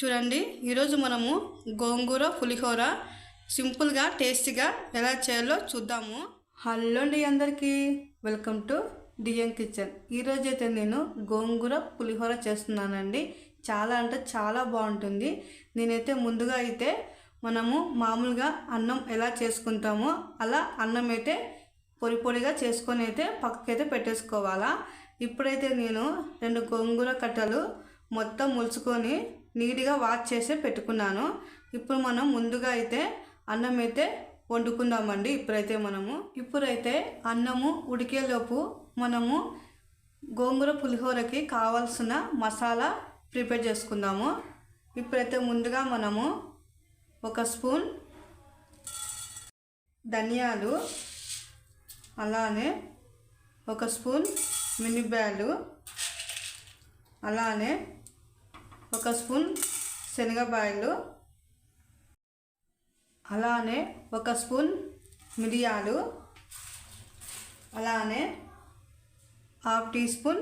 చూడండి ఈరోజు మనము గోంగూర పులిహోర సింపుల్గా టేస్టీగా ఎలా చేయాలో చూద్దాము. హలో అండి అందరికీ వెల్కమ్ టు డిఎం కిచెన్. ఈరోజు అయితే నేను గోంగూర పులిహోర చేస్తున్నానండి. చాలా అంటే చాలా బాగుంటుంది. నేనైతే ముందుగా అయితే మనము మామూలుగా అన్నం ఎలా చేసుకుంటామో అలా అన్నం అయితే పొడి పొడిగా చేసుకొని అయితే పక్కకైతే పెట్టేసుకోవాలా. ఇప్పుడైతే నేను రెండు గోంగూర కట్టలు మొత్తం ములుచుకొని నీట్గా వాష్ చేసి పెట్టుకున్నాను. ఇప్పుడు మనం ముందుగా అయితే అన్నం అయితే వండుకుందామండి. ఇప్పుడైతే మనము ఇప్పుడైతే అన్నము ఉడికేలోపు మనము గోంగూర పులిహోరకి కావాల్సిన మసాలా ప్రిపేర్ చేసుకుందాము. ఇప్పుడైతే ముందుగా మనము ఒక స్పూన్ ధనియాలు అలానే ఒక స్పూన్ మినిబ్యాలు అలానే ఒక స్పూన్ శనగబాయలు. అలానే ఒక స్పూన్ మిరియాలు. అలానే హాఫ్ టీ స్పూన్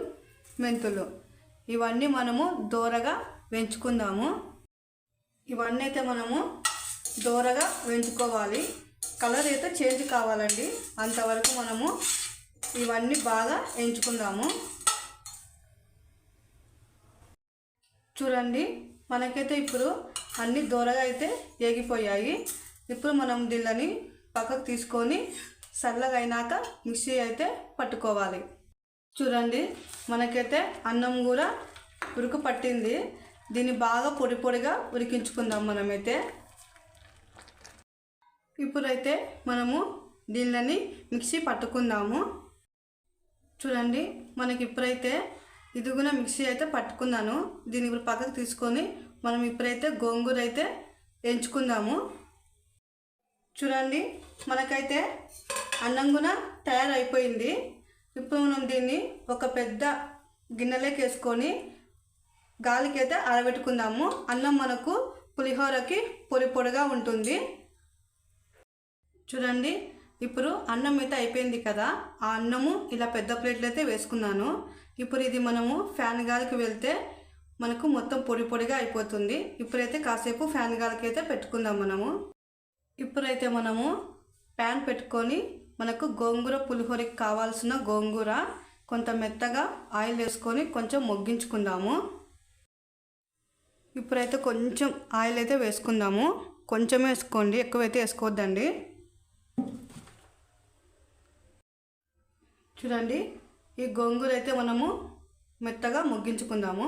మెంతులు. ఇవన్నీ మనము దోరగా వెంచుకుందాము ఇవన్నీ అయితే మనము దోరగా వెంచుకోవాలి కలర్ అయితే చేంజ్ కావాలండి. అంతవరకు మనము ఇవన్నీ బాగా ఎంచుకుందాము చూడండి మనకైతే ఇప్పుడు అన్ని దూరగా అయితే ఏగిపోయాయి. ఇప్పుడు మనం దీళ్ళని పక్కకు తీసుకొని చల్లగా అయినాక మిక్సీ అయితే పట్టుకోవాలి. చూడండి మనకైతే అన్నం కూడా ఉరుకు పట్టింది. దీన్ని బాగా పొడి పొడిగా ఉడికించుకుందాం మనమైతే. ఇప్పుడైతే మనము దీళ్ళని మిక్సీ పట్టుకుందాము. చూడండి మనకి ఇప్పుడైతే ఇది కూడా మిక్సీ అయితే పట్టుకున్నాను. దీన్ని ఇప్పుడు పక్కకు తీసుకొని మనం ఇప్పుడైతే గోంగూర అయితే ఎంచుకుందాము. చూడండి మనకైతే అన్నం కూడా తయారైపోయింది. ఇప్పుడు మనం దీన్ని ఒక పెద్ద గిన్నెలోకి వేసుకొని గాలికి అయితే అరబెట్టుకుందాము. అన్నం మనకు పులిహోరకి పొడి పొడిగా ఉంటుంది. చూడండి ఇప్పుడు అన్నం అయితే అయిపోయింది కదా ఆ అన్నము ఇలా పెద్ద ప్లేట్లు అయితే వేసుకున్నాను. ఇప్పుడు ఇది మనము ఫ్యాన్ గాలికి వెళ్తే మనకు మొత్తం పొడి పొడిగా అయిపోతుంది. ఇప్పుడైతే కాసేపు ఫ్యాన్ గాలికి అయితే పెట్టుకుందాం మనము. ఇప్పుడైతే మనము ప్యాన్ పెట్టుకొని మనకు గోంగూర పులిహోరకి కావాల్సిన గోంగూర కొంత మెత్తగా ఆయిల్ వేసుకొని కొంచెం మొగ్గించుకుందాము. ఇప్పుడైతే కొంచెం ఆయిల్ అయితే వేసుకుందాము. కొంచెం వేసుకోండి ఎక్కువైతే వేసుకోవద్దండి. చూడండి ఈ గోంగూర అయితే మనము మెత్తగా ముగ్గించుకుందాము.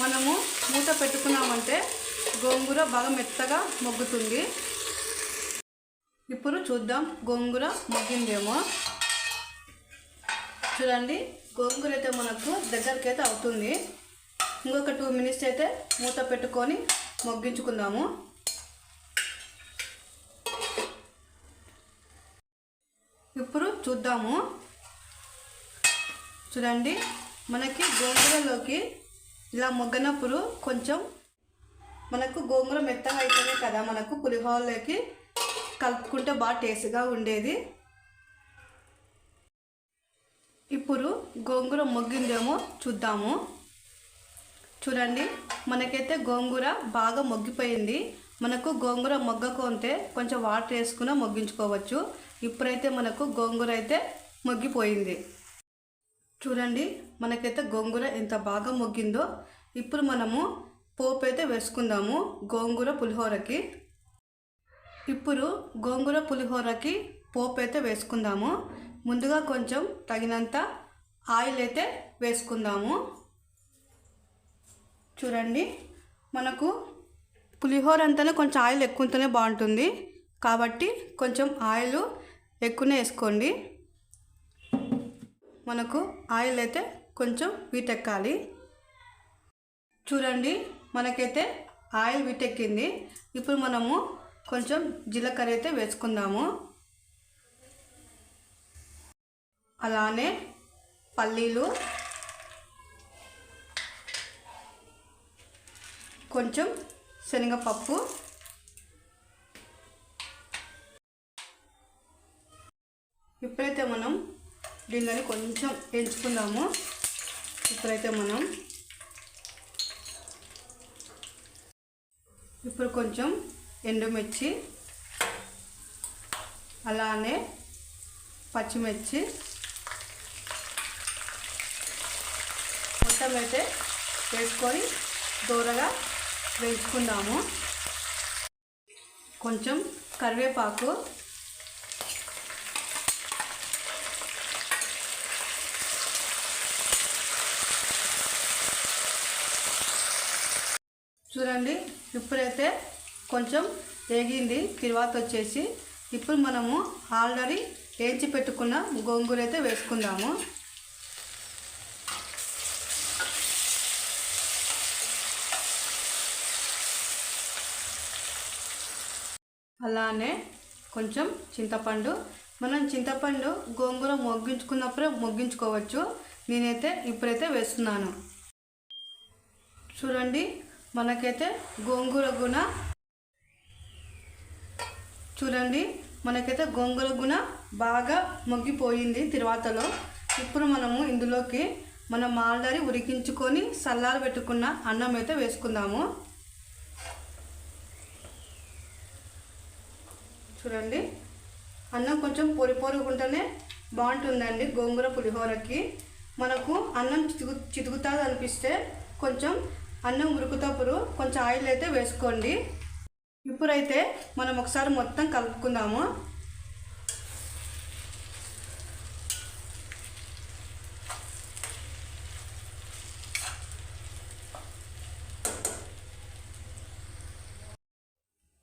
మనము మూత పెట్టుకున్నామంటే గోంగూర బాగా మెత్తగా మొగ్గుతుంది. ఇప్పుడు చూద్దాం గోంగూర మొగ్గిందేమో. చూడండి గోంగూర అయితే మనకు దగ్గరికి అయితే అవుతుంది. ఇంకొక టూ మినిట్స్ అయితే మూత పెట్టుకొని మొగ్గించుకుందాము. ఇప్పుడు చూద్దాము. చూడండి మనకి గోంగూరలోకి ఇలా మొగ్గనప్పుడు కొంచెం మనకు గోంగూర మెత్తగా అయితేనే కదా మనకు పులిహోరలోకి కలుపుకుంటే బాగా టేస్ట్గా ఉండేది. ఇప్పుడు గోంగూర మొగ్గిందేమో చూద్దాము. చూడండి మనకైతే గోంగూర బాగా మొగ్గిపోయింది. మనకు గోంగూర మొగ్గకుంటే కొంచెం వాటర్ వేసుకుని మొగ్గించుకోవచ్చు. ఇప్పుడైతే మనకు గోంగూర అయితే మొగ్గిపోయింది. చూడండి మనకైతే గోంగూర ఎంత బాగా మొగ్గిందో. ఇప్పుడు మనము పోపు అయితే వేసుకుందాము గోంగూర పులిహోరకి. ఇప్పుడు గోంగూర పులిహోరకి పోపు అయితే వేసుకుందాము. ముందుగా కొంచెం తగినంత ఆయిల్ అయితే వేసుకుందాము. చూడండి మనకు పులిహోర అంతనే కొంచెం ఆయిల్ ఎక్కువ ఉంటేనే బాగుంటుంది. కాబట్టి కొంచెం ఆయిల్ ఎక్కువనే వేసుకోండి. మనకు ఆయిల్ అయితే కొంచెం వీటెక్కాలి. చూడండి మనకైతే ఆయిల్ వీటెక్కింది. ఇప్పుడు మనము కొంచెం జీలకర్ర అయితే వేసుకుందాము. అలానే పల్లీలు కొంచెం శనగపప్పు దీనిని కొంచెం ఎంచుకుందాము ఇప్పుడైతే మనం ఇప్పుడు కొంచెం ఎండుమిర్చి అలానే పచ్చిమిర్చి మొత్తం అయితే వేసుకొని దూరగా వేయించుకుందాము కొంచెం కరివేపాకు చూడండి ఇప్పుడైతే కొంచెం వేగింది తర్వాత వచ్చేసి ఇప్పుడు మనము ఆల్రెడీ వేయించి పెట్టుకున్న గోంగూర అయితే వేసుకుందాము. అలానే కొంచెం చింతపండు. మనం చింతపండు గోంగూర మొగ్గించుకున్నప్పుడే మొగ్గించుకోవచ్చు. నేనైతే ఇప్పుడైతే వేస్తున్నాను. చూడండి మనకైతే గోంగూర గుణ. చూడండి మనకైతే గోంగూర గుణ బాగా మొగ్గిపోయింది తిరువాతలో. ఇప్పుడు మనము ఇందులోకి మనం ఆల్రెడీ ఉడికించుకొని సల్లారు పెట్టుకున్న అన్నం అయితే వేసుకుందాము. చూడండి అన్నం కొంచెం పొడి పొరుగుంటేనే బాగుంటుందండి గోంగూర పులిహోరకి. మనకు అన్నం చితుకు చితుకుతుంది అనిపిస్తే కొంచెం అన్నం ఉరుకుతప్పుడు కొంచెం ఆయిల్ అయితే వేసుకోండి. ఇప్పుడైతే మనం ఒకసారి మొత్తం కలుపుకుందాము.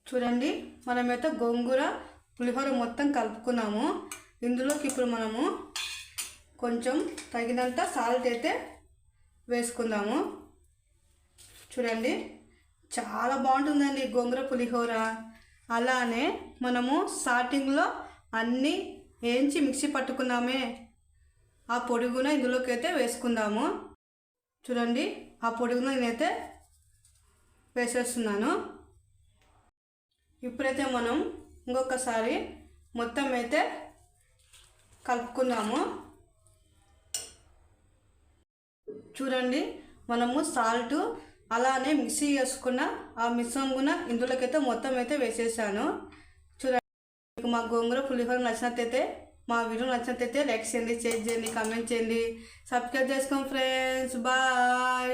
చూడండి మనమైతే గోంగూర పులిహోర మొత్తం కలుపుకున్నాము. ఇందులోకి ఇప్పుడు మనము కొంచెం తగినంత సాల్ట్ అయితే వేసుకుందాము. చూడండి. చాలా బాగుంటుందండి గోంగూర పులిహోర. అలానే మనము స్టార్టింగ్లో అన్నీ వేయించి మిక్సీ పట్టుకున్నామే. ఆ పొడుగున ఇందులోకి అయితే వేసుకుందాము. చూడండి ఆ పొడుగున నేనైతే వేసేస్తున్నాను. ఇప్పుడైతే మనం ఇంకొకసారి మొత్తం అయితే కలుపుకుందాము. చూడండి మనము సాల్టు అలానే మిక్సీ వేసుకున్న ఆ మిశ్రమం కూడా ఇందులోకైతే మొత్తం అయితే వేసేసాను. చూడండి మీకు మా గోంగూర పులిహోర నచ్చినట్టయితే మా వీడియో నచ్చినట్టయితే లైక్ చేయండి షేర్ చేయండి కామెంట్ చేయండి. సబ్స్క్రైబ్ చేసుకోండి ఫ్రెండ్స్ బాయ్